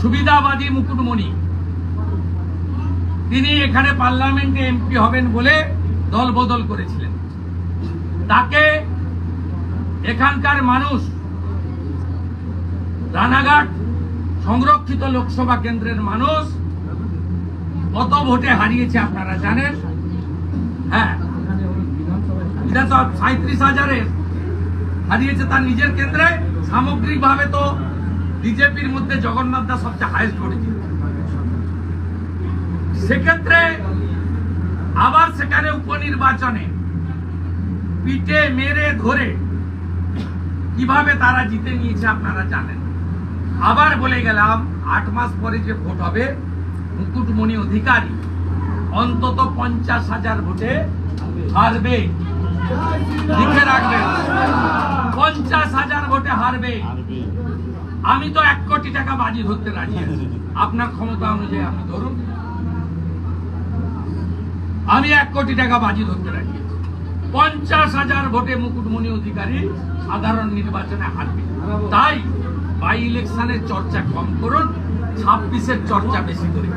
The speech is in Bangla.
সুবিধাবাদী মুকুটমণি। তিনি এখানে পার্লামেন্টে এমপি হবেন বলে দল বদল করেছিলেন। তাকে এখানকার মানুষ রানাঘাট সংরক্ষিত লোকসভা কেন্দ্রের মানুষ কত ভোটে হারিয়েছে আপনারা জানেন? হ্যাঁ। সাঁত্রিশ হাজারে হারিয়েছে তার নিজের কেন্দ্রে। সামগ্রিকভাবে তো বিজেপির মধ্যে জগন্নাথ দাস সবচেয়ে হাইস্ট করেছে সেক্ষেত্রে আবার সেখানে উপনির্বাচনে পিঠে মেরে ধরে কীভাবে তারা জিতে নিয়েছে আপনারা জানেন। আবার বলে গেলাম, আট মাস পরে যে ভোট হবে, মুকুটমণি অধিকারী অন্তত পঞ্চাশ হাজার ভোটে হারবে। লিখে রাখবেন, পঞ্চাশ হাজার ভোটে হারবে। আমি তো এক কোটি টাকা বাজি ধরতে রাজি আছি। আপনার ক্ষমতা অনুযায়ী আপনি ধরুন। আমি এক কোটি টাকা বাজি ধরতে রাজি পঞ্চাশ হাজার ভোটে মুকুটমণি অধিকারী সাধারণ নির্বাচনে হারবে। তাই বাই ইলেকশনের চর্চা কম করুন, ছাব্বিশের চর্চা বেশি করে।